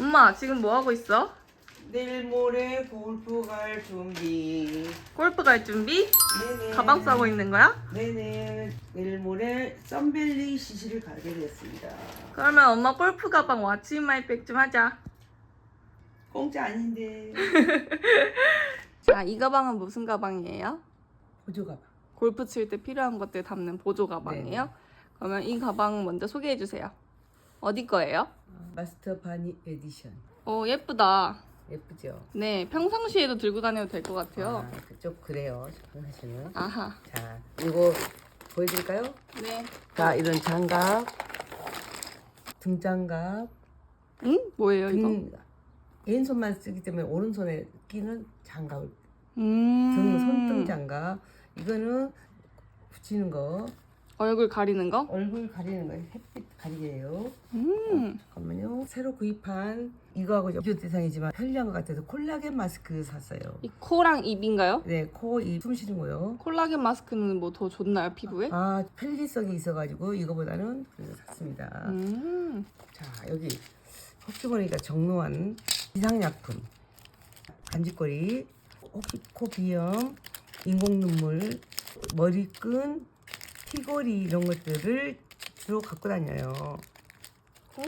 엄마 지금 뭐 하고 있어? 내일 모레 골프 갈 준비. 골프 갈 준비? 네네. 가방 싸고 있는 거야? 네네. 내일 모레 썬밸리 시시를 가게 됐습니다. 그러면 엄마 골프 가방 왓츠 인 마이 백 좀 하자. 공짜 아닌데. 자, 이 가방은 무슨 가방이에요? 보조 가방. 골프 칠 때 필요한 것들 담는 보조 가방이에요. 네. 그러면 이 가방 먼저 소개해 주세요. 어디 거예요? 마스터 바니 에디션. 오, 예쁘다. 예쁘죠? 네, 평상시에도 들고 다녀도 될 것 같아요. 아, 좀 그래요. 사실은. 아하. 자, 이거 보여드릴까요? 네. 자, 이런 장갑, 등장갑, 응? 뭐예요, 이거? 등 왼손만 쓰기 때문에 오른손에 끼는 장갑을 음. 등 손등 장갑. 이거는 붙이는 거, 얼굴 가리는 거? 얼굴 가리는 거, 햇빛 가리개예요. 음. 잠깐만요. 새로 구입한 이거하고 비교 대상이지만 편리한 것 같아서 콜라겐 마스크 샀어요. 이 코랑 입인가요? 네, 코, 입, 숨 쉬는 거요. 콜라겐 마스크는 뭐 더 좋나요, 피부에? 아, 편리성이 있어가지고 이거보다는 그래서 샀습니다. 음. 자, 여기 보니까 정로한 비상약품, 간지거리, 혹시 코 비염, 인공 눈물, 머리끈, 피고리 이런 것들을 주로 갖고 다녀요. 오.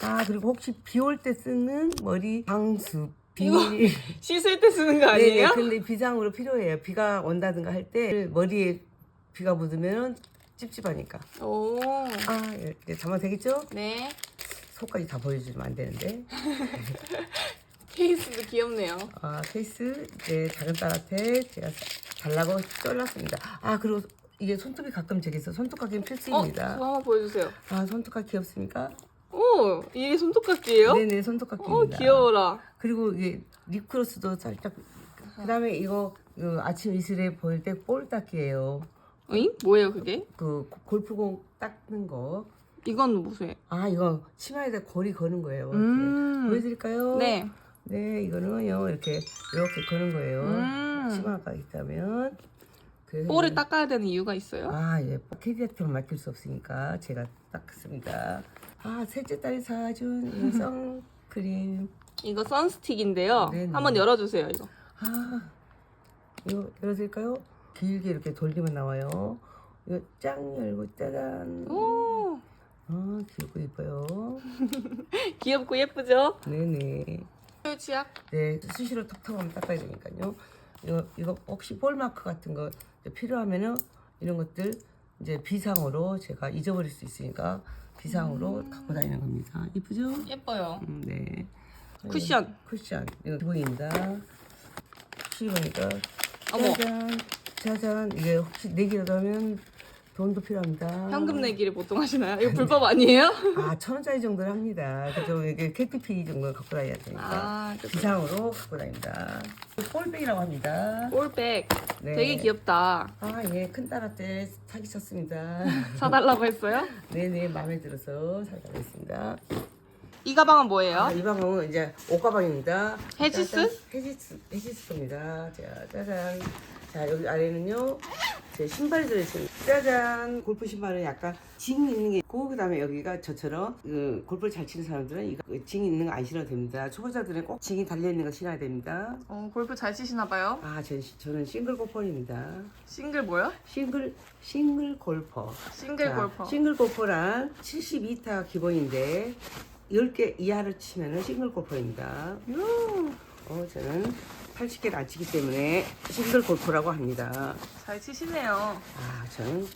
아 그리고 혹시 비 올 때 쓰는 머리 방수 비닐 씻을 때 쓰는 거 네네 아니에요? 근데 비상으로 필요해요 비가 온다든가 할 때 머리에 비가 묻으면 찝찝하니까 오. 아 이렇게 잠깐 되겠죠? 네. 속까지 다 보여주면 안 되는데 케이스도 귀엽네요. 아 케이스 이제 작은 딸한테 제가 달라고 쫄랐습니다 아 그리고 이게 손톱이 가끔 저기서 손톱깎이는 어, 필수입니다 그거 한번 보여주세요. 아 손톱깎이 귀엽습니까? 오, 이게 손톱깎이에요? 네네 오, 손톱깎이입니다 귀여워라. 그리고 이게 립크로스도 살짝 그다음에 이거 그 아침 이슬에 보일 때 볼 닦기예요. 어잉? 뭐예요, 그게? 그 골프공 닦는 거. 이건 무슨? 아 이거 치마에다 고리 거는 거예요. 음. 보여드릴까요? 네. 네 이거는요 이렇게 이렇게 거는 거예요. 음. 치마가 있다면. 그래서 볼을 닦아야 되는 이유가 있어요? 아 예, 캐디한테 맡길 수 없으니까 제가 닦습니다. 아 셋째 딸이 사준 이 선크림. 이거 선스틱인데요. 네네. 한번 열어주세요, 이거. 아, 이거 열어드릴까요? 길게 이렇게 돌리면 나와요. 이거 짱 열고 짜잔. 오, 아, 귀엽고 이뻐요. 귀엽고 예쁘죠? 네네. 치약? 네, 수시로 톡톡 하면 닦아야 되니까요. 이거, 이거 혹시 볼 마크 같은 거 필요하면은 이런 것들 이제 비상으로 제가 잊어버릴 수 있으니까 비상으로 갖고 다니는 겁니다. 이쁘죠? 예뻐요. 음, 네. 쿠션. 쿠션. 이거 기본입니다. 보니까 어머. 짜잔, 짜잔. 이게 혹시 내기라도 하면 돈도 필요합니다. 현금 내기를 보통 하시나요? 이거 불법 아니에요? 아, 천 원짜리 정도는 합니다. 그죠? 이게 KTP 정도 갖고 다녀야 되니까. 아, 그쵸. 비상으로 갖고 다닙니다. 볼백이라고 합니다. 볼백. 네. 되게 귀엽다. 아, 예. 큰딸한테 사기 쳤습니다. 사달라고 했어요? 네네, 마음에 들어서 사가고 있습니다. 이 가방은 뭐예요? 아, 이 방은 이제 옷 가방입니다. 헤지스? 짜잔. 헤지스, 헤지스입니다. 자, 짜잔. 자, 여기 아래는요, 제 신발이 들어있습니다. 짜잔. 골프 신발은 약간 징 있는 게 있고, 그 다음에 여기가 저처럼, 그, 골프를 잘 치는 사람들은 이거 징 있는 거 안 신어도 됩니다. 초보자들은 꼭 징이 달려 있는 거 신어야 됩니다. 어, 골프 잘 치시나 봐요. 아, 전, 저는 싱글 골퍼입니다. 싱글 뭐요? 싱글, 싱글 골퍼. 싱글 자, 골퍼. 싱글 골퍼란 72타 기본인데 10개 이하를 치면은 싱글 골퍼입니다. 어, 저는 80개를 안 치기 때문에 싱글 골퍼라고 합니다. 잘 치시네요. 아, 저는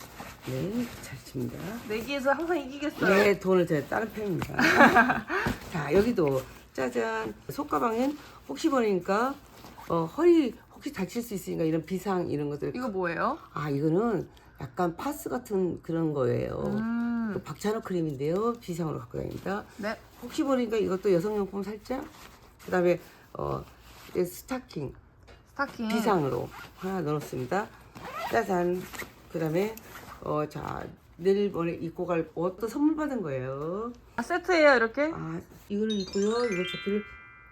네, 잘 칩니다. 내기에서 항상 이기겠어요. 네, 돈을 제가 다른 편입니다. 자, 여기도 짜잔. 속가방엔 혹시 버리니까 어, 허리 혹시 다칠 수 있으니까 이런 비상 이런 것들. 이거 뭐예요? 아, 이거는 약간 파스 같은 그런 거예요. 음. 그 박찬호 크림인데요. 비상으로 갖고 다닙니다. 네. 혹시 모르니까 이것도 여성용품 살짝. 그 다음에 어 이제 스타킹 스타킹. 비상으로 하나 넣었습니다. 짜잔. 그 다음에 어 자 내일 모레 입고 갈 옷도 선물 받은 거예요. 아, 세트예요, 이렇게? 아 이거를 입고요. 이거 조끼를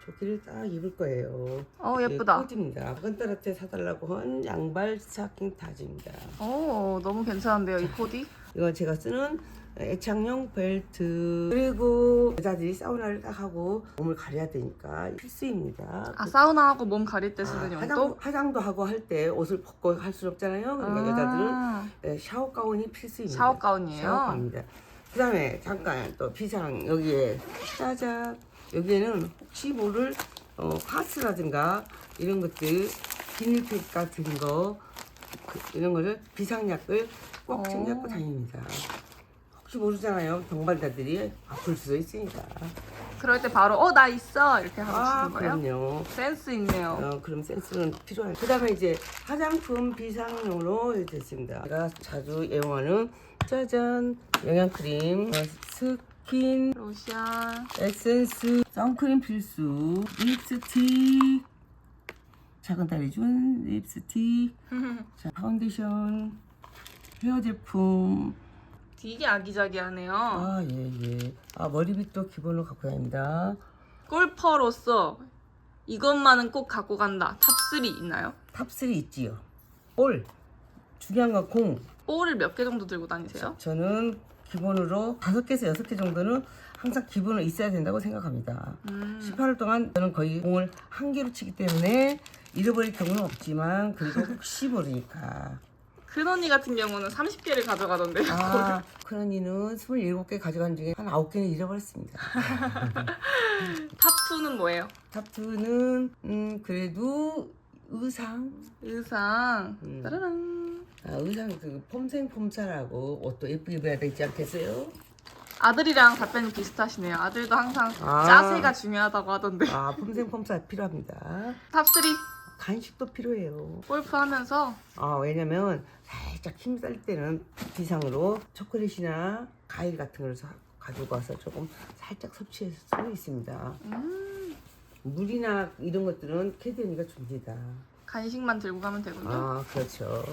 조끼를 딱 입을 거예요. 어, 예쁘다. 코디입니다. 큰딸한테 사달라고 한 양발 스타킹 다지입니다. 오, 너무 괜찮은데요, 이 코디? 이건 제가 쓰는 애착용 벨트 그리고 여자들이 사우나를 딱 하고 몸을 가려야 되니까 필수입니다. 아 사우나하고 몸 가릴 때 아, 쓰는 용도? 화장, 화장도 하고 할 때 옷을 벗고 할 수는 없잖아요. 그러니까 여자들은 아, 예, 샤워 가운이 필수입니다. 샤워 가운이에요? 샤워 가운입니다. 그 다음에 잠깐 또 비상 여기에 짜잔 여기에는 혹시 모를 어, 파스라든가 이런 것들 비닐팩 같은 거 그, 이런 거를 비상약을 꼭 챙겨 갖고 어. 다닙니다. 혹시 모르잖아요. 병발자들이 아플 수도 있으니까. 그럴 때 바로 어 나 있어 이렇게 하고 아 쓰는 거예요? 그럼요. 센스 있네요. 어, 그럼 센스는 필요해요. 그 다음에 이제 화장품 비상용으로 됐습니다. 제가 자주 애용하는 짜잔 영양크림, 어, 스킨, 로션. 에센스, 선크림 필수, 립스틱, 작은 딸이 준 립스틱, 자, 파운데이션, 헤어 제품, 되게 아기자기하네요. 아, 예, 예. 아, 머리빗도 기본으로 갖고 다닙니다. 골퍼로서 이것만은 꼭 갖고 간다. 탑3 있나요? 탑3 있지요. 볼, 중요한 건 공, 볼을 몇 개 정도 들고 다니세요? 저는 기본으로 다섯 개에서 여섯 개 정도는 항상 기본으로 있어야 된다고 생각합니다. 음, 18월 동안 저는 거의 공을 한 개로 치기 때문에 잃어버릴 경우는 없지만 그래도 혹시 모르니까. 큰 언니 같은 경우는 30개를 가져가던데요. 아, 큰 언니는 27개 가져간 중에 한 9개는 잃어버렸습니다. 탑2는 뭐예요? 탑2는 음, 그래도 의상. 의상. 음. 따라랑. 아, 의상 그 폼생 폼사라고 옷도 예쁘게 입어야 되지 않겠어요? 아들이랑 답변이 비슷하시네요. 아들도 항상 아. 짜세가 중요하다고 하던데. 아, 폼생 폼사 필요합니다. 탑3 간식도 필요해요. 골프 하면서 아 왜냐면 살짝 힘들 때는 비상으로 초콜릿이나 과일 같은 걸 사- 가지고 와서 조금 살짝 섭취할 수 있습니다. 물이나 이런 것들은 캐디언이가 줍니다. 간식만 들고 가면 되군요. 아 그렇죠.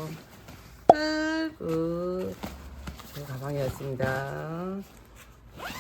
끝. 끝. 제 가방이었습니다.